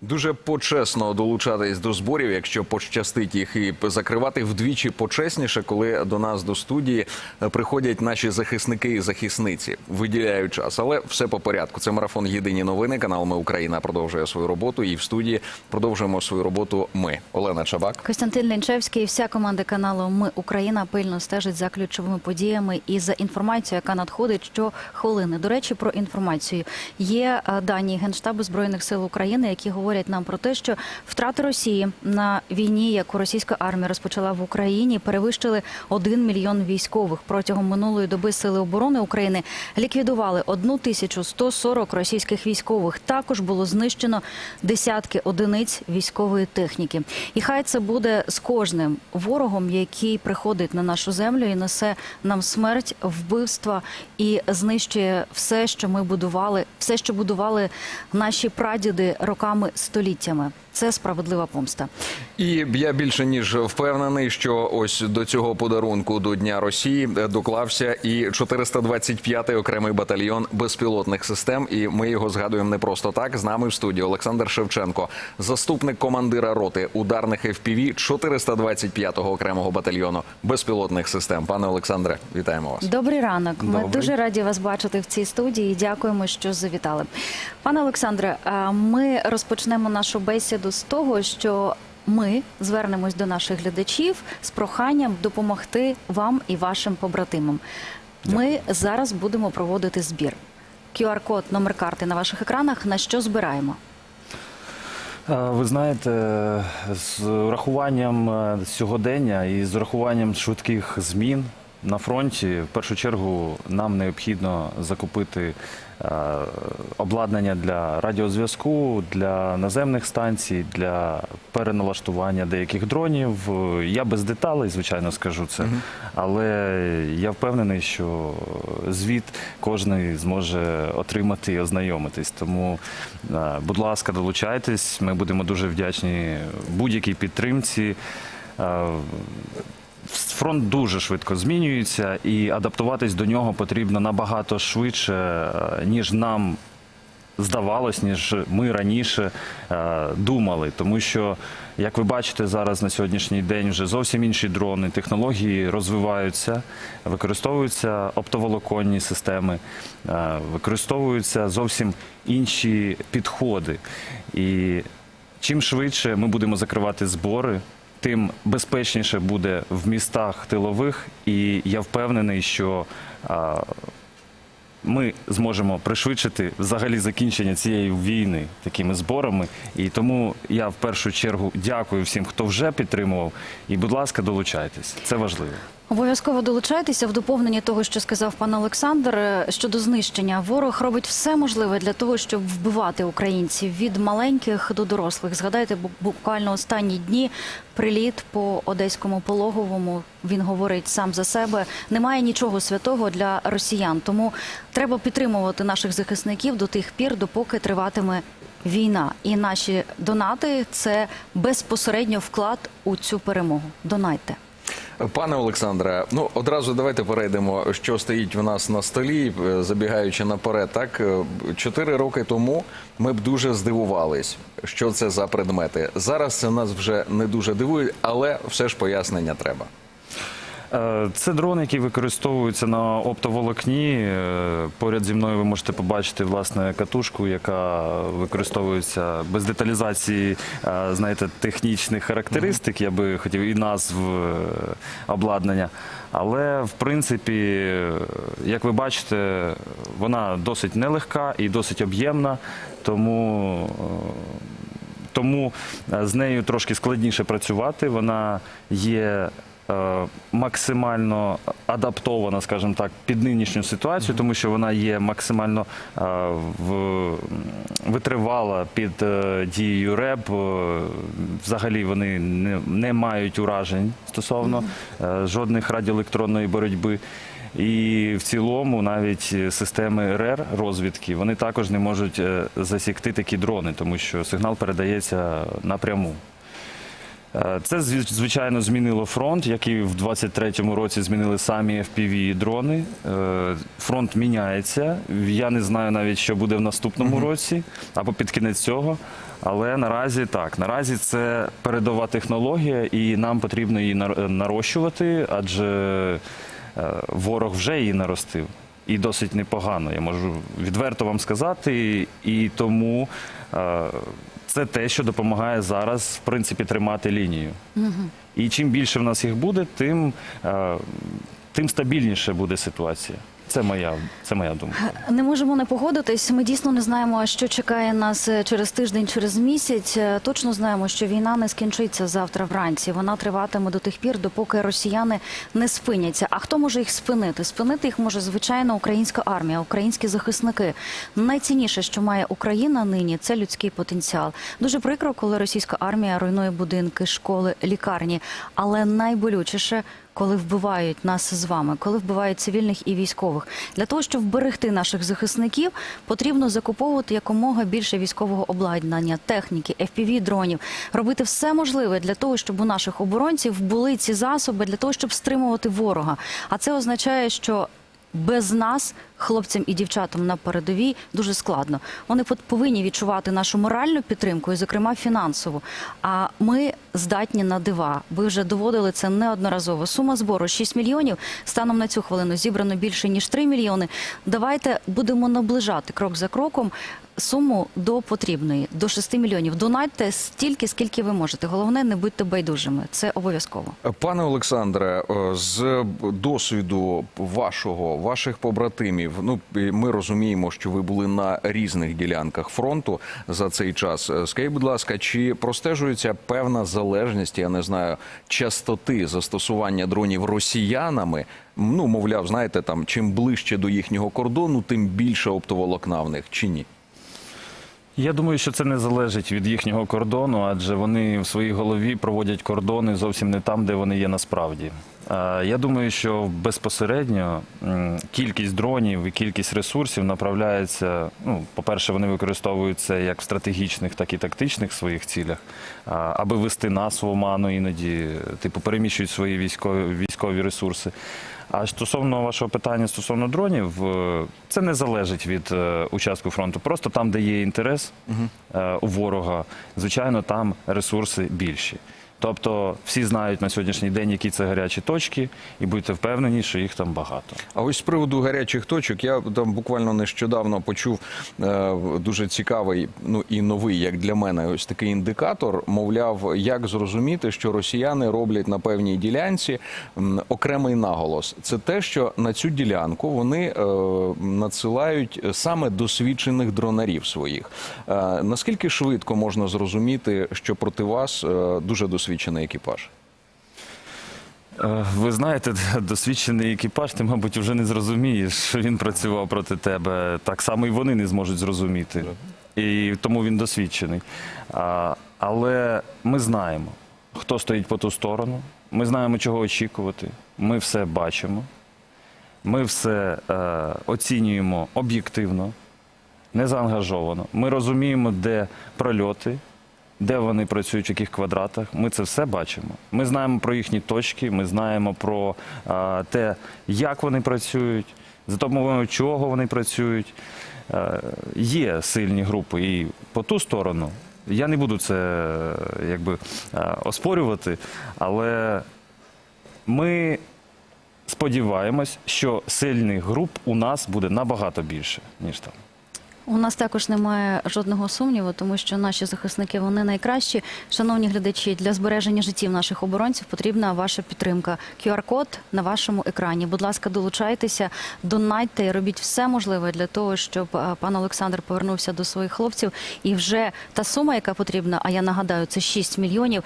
Дуже почесно долучатись до зборів, якщо пощастить їх і закривати вдвічі почесніше, коли до нас до студії приходять наші захисники і захисниці, виділяють час. Але все по порядку. Це марафон Єдині новини. Канал Ми Україна продовжує свою роботу. І в студії продовжуємо свою роботу. Ми Олена Чабак. Костянтин Лінчевський і вся команда каналу Ми Україна пильно стежить за ключовими подіями і за інформацією, яка надходить щохвилини. До речі, про інформацію є е, дані Генштабу збройних сил України, які говорять нам про те, що втрати Росії на війні, яку російська армія розпочала в Україні, перевищили 1 мільйон військових. Протягом минулої доби сили оборони України ліквідували 1140 російських військових. Також було знищено десятки одиниць військової техніки. І хай це буде з кожним ворогом, який приходить на нашу землю і несе нам смерть, вбивства і знищує все, що ми будували, все, що будували наші прадіди роками століттями. Це справедлива помста. І я більше ніж впевнений, що ось до цього подарунку до Дня Росії е, доклався і 425-й окремий батальйон безпілотних систем. І ми його згадуємо не просто так. З нами в студії Олександр Шевченко, заступник командира роти ударних FPV 425-го окремого батальйону безпілотних систем. Пане Олександре, вітаємо вас. Добрий ранок. Ми Добрий. дуже раді вас бачити в цій студії. Дякуємо, що завітали. Пане Олександре, а ми розпочнемо нашу бесіду з того, що ми звернемось до наших глядачів з проханням допомогти вам і вашим побратимам. Ми зараз будемо проводити збір. QR-код, номер карти на ваших екранах. На що збираємо? Е, Ви знаєте, з урахуванням е, сьогодення і з урахуванням швидких змін на фронті, в першу чергу, нам необхідно закупити обладнання для радіозв'язку, для наземних станцій, для переналаштування деяких дронів. Е, Я без деталей, звичайно, скажу це, але я впевнений, що звіт кожен зможе отримати і ознайомитись. Тому, е, будь ласка, долучайтесь. Ми будемо дуже вдячні будь-якій підтримці. Фронт дуже швидко змінюється, і адаптуватись до нього потрібно набагато швидше, е, ніж нам здавалось, ніж ми раніше е, думали. Тому що, як ви бачите, зараз на сьогоднішній день вже зовсім інші дрони, технології розвиваються, використовуються оптоволоконні системи, е, використовуються зовсім інші підходи. І чим швидше ми будемо закривати збори, тим безпечніше буде в містах тилових, і я впевнений, що ми зможемо пришвидшити взагалі закінчення цієї війни такими зборами. І тому я в першу чергу дякую всім, хто вже підтримував. І, будь ласка, долучайтесь. Це важливо. Обов'язково долучайтеся в доповненні того, що сказав пан Олександр е, щодо знищення. Ворог робить все можливе для того, щоб вбивати українців від маленьких до дорослих. Згадайте, бу- буквально останні дні приліт по одеському пологовому. Він говорить сам за себе. Немає нічого святого для росіян. Тому треба підтримувати наших захисників до тих пір, допоки триватиме війна. І наші донати це безпосередньо вклад у цю перемогу. Донайте. Пане Олександре, ну одразу давайте перейдемо, що стоїть у нас на столі, е, забігаючи наперед. Так е, чотири роки тому ми б дуже здивувались, що це за предмети. Зараз це нас вже не дуже дивує, але все ж пояснення треба. Е, Це дрон, який використовується на оптоволокні. Е, Поряд зі мною ви можете побачити власне катушку, яка використовується без деталізації, е, знаєте, технічних характеристик. Я би хотів і назв обладнання. Але в принципі, як ви бачите, вона досить нелегка і досить об'ємна, тому. тому з нею трошки складніше працювати. Вона є максимально адаптована, скажімо так, під нинішню ситуацію, тому що вона є максимально е, в- витривала під е, дією РЕБ. Е, Взагалі вони не, мають уражень стосовно е, жодних радіоелектронної боротьби. І в цілому навіть е, системи РЕР розвідки вони також не можуть е, засікти такі дрони, тому що сигнал передається напряму. Е, Це звичайно змінило фронт, як і в 23-му році змінили самі FPV дрони. Е, Фронт міняється. Я не знаю навіть, що буде в наступному році або під кінець цього. Але наразі так, наразі це передова технологія, і нам потрібно її нарощувати, адже е, ворог вже її наростив. І досить непогано, я можу відверто вам сказати. І тому це те, що допомагає зараз, в принципі, тримати лінію. І чим більше в нас їх буде, тим, е, стабільніше буде ситуація. Це моя, це моя думка. Не можемо не погодитись. Ми дійсно не знаємо, що чекає нас е, через тиждень, через місяць. Е, Точно знаємо, що війна не скінчиться завтра вранці. Вона триватиме до тих пір, допоки росіяни не спиняться. А хто може їх спинити? Спинити їх може звичайно українська армія, українські захисники. Найцінніше, що має Україна нині, це людський потенціал. Дуже прикро, коли російська армія руйнує будинки, школи, лікарні. Але найболючіше коли вбивають нас з вами, коли вбивають цивільних і військових. Для того, щоб вберегти наших захисників, потрібно закуповувати якомога більше військового обладнання, техніки, fpv дронів, робити все можливе для того, щоб у наших оборонців були ці засоби для того, щоб стримувати ворога. А це означає, що без нас, хлопцям і дівчатам на передовій, дуже складно. Вони повинні відчувати нашу моральну підтримку, і, зокрема, фінансову. А ми здатні на дива. Ви вже доводили це неодноразово. Сума збору 6 мільйонів. Станом на цю хвилину зібрано більше ніж 3 мільйони. Давайте будемо наближати крок за кроком суму до потрібної, до 6 мільйонів. Донатьте стільки, скільки ви можете. Головне, не будьте байдужими. Це обов'язково. Пане Олександре, е, з досвіду вашого, ваших побратимів, ну ми розуміємо, що ви були на різних ділянках фронту за цей час. Е, Скажіть, будь ласка, чи простежується певна залежність, я не знаю, частоти застосування дронів росіянами? Ну, мовляв, знаєте, там чим ближче до їхнього кордону, тим більше оптоволокна в них, чи ні? Я думаю, що це не залежить від їхнього кордону, адже вони в своїй голові проводять кордони зовсім не там, де вони є насправді. Я думаю, що безпосередньо кількість дронів і кількість ресурсів направляється. Ну, по-перше, вони використовуються як в стратегічних, так і тактичних своїх цілях, аби вести нас в оману іноді, типу переміщують свої військові військові ресурси. А стосовно вашого питання стосовно дронів, е, це не залежить від е, участку фронту. Просто там, де є інтерес е, у ворога, звичайно, там ресурси більші. Тобто всі знають на сьогоднішній день, які це гарячі точки, і будьте впевнені, що їх там багато. А ось з приводу гарячих точок, я там буквально нещодавно почув е, дуже цікавий, ну і новий, як для мене, ось такий індикатор. Мовляв, як зрозуміти, що росіяни роблять на певній ділянці м, окремий наголос. Це те, що на цю ділянку вони е, надсилають саме досвідчених дронарів своїх. Е, наскільки швидко можна зрозуміти, що проти вас е, дуже досвідчений екіпаж? Е, Ви знаєте, досвідчений екіпаж, ти, мабуть, вже не зрозумієш, що він працював проти тебе. Так само і вони не зможуть зрозуміти. І тому він досвідчений. А, але ми знаємо, хто стоїть по ту сторону. Ми знаємо, чого очікувати. Ми все бачимо. Ми все е, оцінюємо об'єктивно, незаангажовано. Ми розуміємо, де прольоти, де вони працюють, в яких квадратах. Ми це все бачимо. Ми знаємо про їхні точки, ми знаємо про е, те, як вони працюють, за допомогою чого вони працюють. Е, є сильні групи і по ту сторону. Я не буду це якби оспорювати, але ми сподіваємось, що сильних груп у нас буде набагато більше, ніж там. У нас також немає жодного сумніву, тому що наші захисники вони найкращі. Шановні глядачі, для збереження життів наших оборонців потрібна ваша підтримка. QR-код на вашому екрані. Будь ласка, долучайтеся, донайте і робіть все можливе для того, щоб е, пан Олександр повернувся до своїх хлопців. І вже та сума, яка потрібна, а я нагадаю, це 6 мільйонів,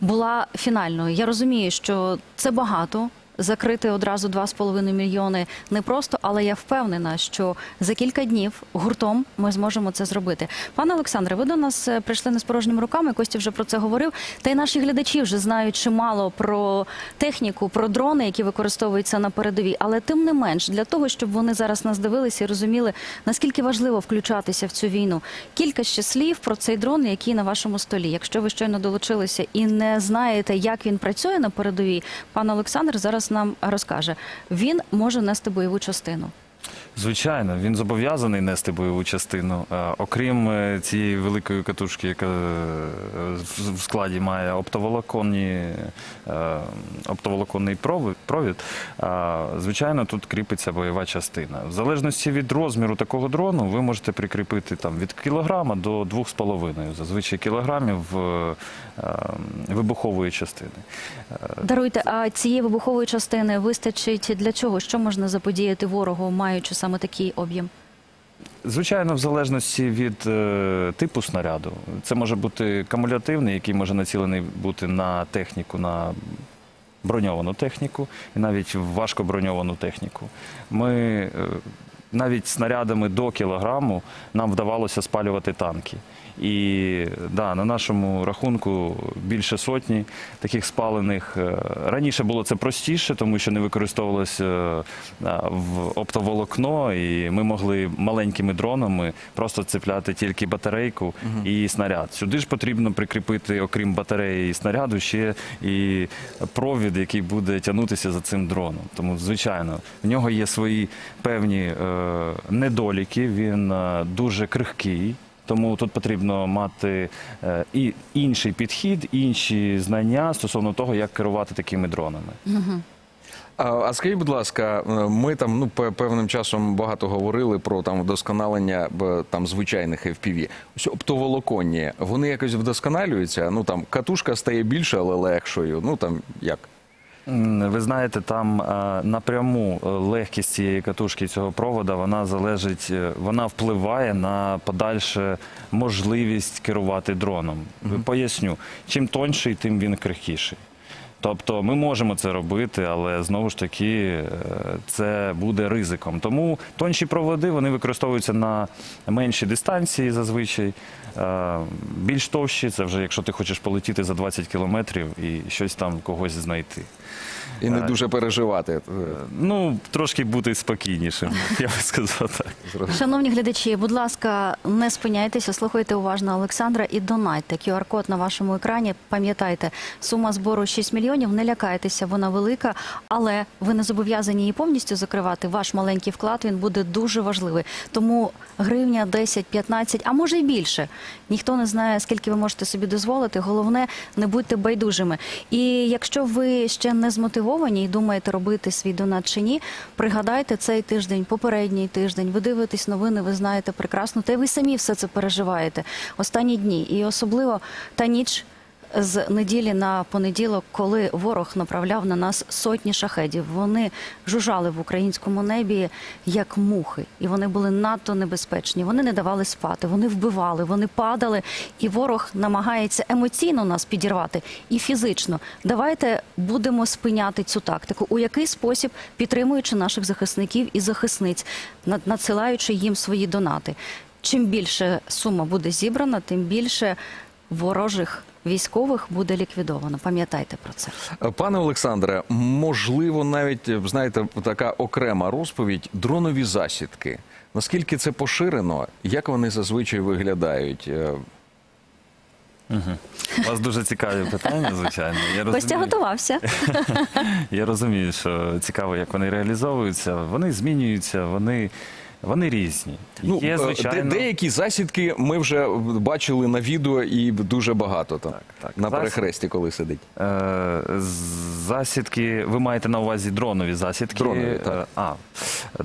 була фінальною. Я розумію, що це багато. Закрити одразу 2,5 мільйони непросто, але я впевнена, що за кілька днів гуртом ми зможемо це зробити. Пане Олександре, ви до нас е, прийшли не з порожніми руками. Костя вже про це говорив. Та й наші глядачі вже знають чимало про техніку, про дрони, які використовуються на передовій. Але тим не менш, для того, щоб вони зараз нас дивилися і розуміли, наскільки важливо включатися в цю війну. Кілька ще слів про цей дрон, який на вашому столі. Якщо ви щойно долучилися і не знаєте, як він працює на передовій, пан Олександр зараз нам розкаже. Він може нести бойову частину. Звичайно, він зобов'язаний нести бойову частину. Е, Окрім е, цієї великої катушки, яка е, в- складі має оптоволоконні, оптоволоконний провід, звичайно, тут кріпиться бойова частина. В залежності від розміру такого дрону, ви можете прикріпити там від кілограма до 2,5 зазвичай кілограмів вибухової частини. Даруйте, а цієї вибухової частини вистачить для чого? Що можна заподіяти ворогу, маючи саме такий об'єм? Звичайно, в залежності від е, типу снаряду. Це може бути кумулятивний, який може націлений бути на техніку, на броньовану техніку і навіть важко броньовану техніку. Ми е, навіть снарядами до кілограму нам вдавалося спалювати танки. І да, на нашому рахунку більше сотні таких спалених. Е, Раніше було це простіше, тому що не використовувалося е, в оптоволокно, і ми могли маленькими дронами просто цепляти тільки батарейку і снаряд. Сюди ж потрібно прикріпити, окрім батареї і снаряду, ще і провід, який буде тягнутися за цим дроном. Тому, звичайно, в нього є свої певні недоліки. Він е, дуже крихкий. Тому тут потрібно мати е, і інший підхід, інші знання стосовно того, як керувати такими дронами. А, а скажіть, будь ласка, е, ми там ну певним часом багато говорили про там вдосконалення там звичайних FPV. Ось оптоволоконні, вони якось вдосконалюються. Ну там катушка стає більше, але легшою. Ну там як? Ви знаєте, там е, напряму е, легкість цієї катушки цього провода вона залежить, е, вона впливає на подальше можливість керувати дроном. Поясню, чим тонший, тим він крихкіший. Тобто ми можемо це робити, але знову ж таки це буде ризиком. Тому тонші проводи вони використовуються на менші дистанції зазвичай. Більш товщі це вже якщо ти хочеш полетіти за 20 кілометрів і щось там когось знайти. І не дуже переживати. Е, Ну, трошки бути спокійнішим, я би сказав так. Шановні глядачі, будь ласка, не спиняйтеся, слухайте уважно Олександра і донайте. QR-код на вашому екрані. Пам'ятайте, сума збору 6 мільйонів. Не лякайтеся, вона велика, але ви не зобов'язані її повністю закривати. Ваш маленький вклад він буде дуже важливий. Тому гривня 10, 15, а може й більше. Ніхто не знає, скільки ви можете собі дозволити. Головне, не будьте байдужими. І якщо ви ще не змотивовані і думаєте робити свій донат чи ні, пригадайте цей тиждень, попередній тиждень. Ви дивитесь новини, ви знаєте прекрасно, та й ви самі все це переживаєте останні дні. І особливо та ніч. З неділі на понеділок, коли ворог направляв на нас сотні шахедів, вони жужжали в українському небі як мухи, і вони були надто небезпечні. Вони не давали спати, вони вбивали, вони падали, і ворог намагається емоційно нас підірвати і фізично. Давайте будемо спиняти цю тактику. У який спосіб підтримуючи наших захисників і захисниць, надсилаючи їм свої донати. Чим більше сума буде зібрана, тим більше ворожих військових буде ліквідовано. Пам'ятайте про це. Пане Олександре, можливо, навіть знаєте, така окрема розповідь дронові засідки. Наскільки це поширено? Як вони зазвичай виглядають? Е, У вас дуже цікаві питання, звичайно. Я Костя готувався. я розумію, що цікаво, як вони реалізовуються. Вони змінюються, вони, вони різні. Ну, Є, е, звичайно. де- деякі засідки ми вже бачили на відео і дуже багато там так. на Засід- перехресті, коли сидить. Е, Засідки, ви маєте на увазі дронові засідки? Дронові, так. Е, А,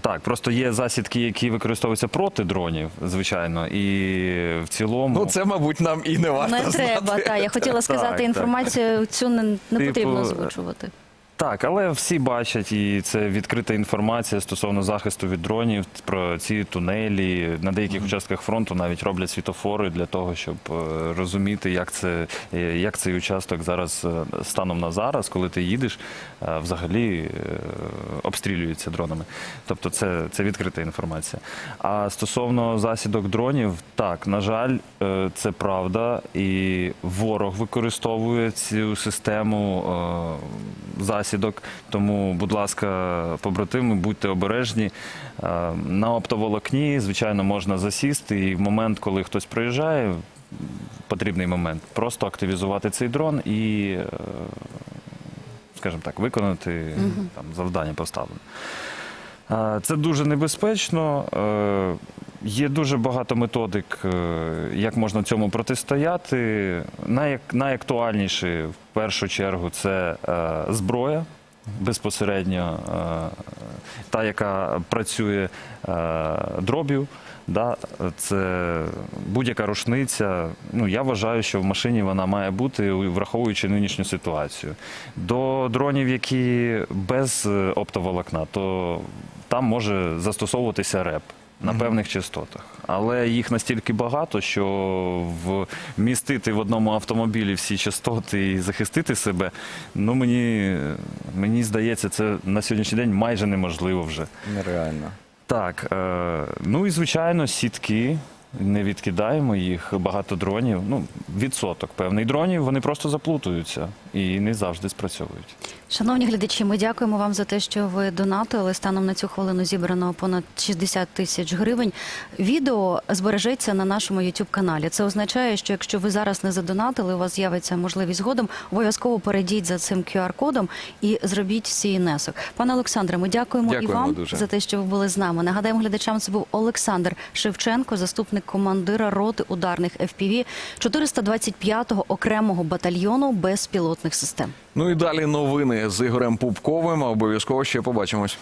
так, просто є засідки, які використовуються проти дронів, звичайно, і в цілому. Ну це, мабуть, нам і не варто Не треба. знати. Та я хотіла сказати так. інформацію. Цю не, не Типу, потрібно озвучувати. Так, але всі бачать, і це відкрита інформація стосовно захисту від дронів про ці тунелі. На деяких участках фронту навіть роблять світофори для того, щоб е, розуміти, як це е, як цей участок зараз е, станом на зараз, коли ти їдеш, взагалі обстрілюється дронами. Тобто, це, це відкрита інформація. А стосовно засідок дронів, так, на жаль, це правда, і ворог використовує цю систему е, засідок. Тому, будь ласка, побратими, будьте обережні. Е, На оптоволокні, звичайно, можна засісти, і в момент, коли хтось приїжджає, потрібний момент, просто активізувати цей дрон і, е, скажімо так, виконати там, завдання поставлене. Е, Це дуже небезпечно. Є дуже багато методик, е, як можна цьому протистояти. Най- Найактуальніші в першу чергу це е, зброя. Безпосередньо е, та, яка працює дроб'ю, да, це будь-яка рушниця. Ну, я вважаю, що в машині вона має бути, враховуючи нинішню ситуацію. До дронів, які без оптоволокна, то там може застосовуватися реп на певних частотах. Але їх настільки багато, що вмістити в одному автомобілі всі частоти і захистити себе, ну мені, мені здається, це на сьогоднішній день майже неможливо вже. Нереально. Так, е, ну і звичайно, сітки. Не відкидаємо їх, багато дронів. Ну, відсоток певний дронів, вони просто заплутуються і не завжди спрацьовують. Шановні глядачі, ми дякуємо вам за те, що ви донатили. Станом на цю хвилину зібрано понад 60 тисяч гривень. Відео збережеться на нашому youtube каналі. Це означає, що якщо ви зараз не задонатили, у вас з'явиться можливість згодом. Обов'язково перейдіть за цим QR-кодом і зробіть свій внесок. Пане Олександре, ми дякуємо, і вам дуже. за те, що ви були з нами. Нагадаємо глядачам, це був Олександр Шевченко, заступник командира роти ударних FPV 425-го окремого батальйону безпілотних систем. Ну і далі новини з Ігорем Пупковим. Обов'язково ще побачимось.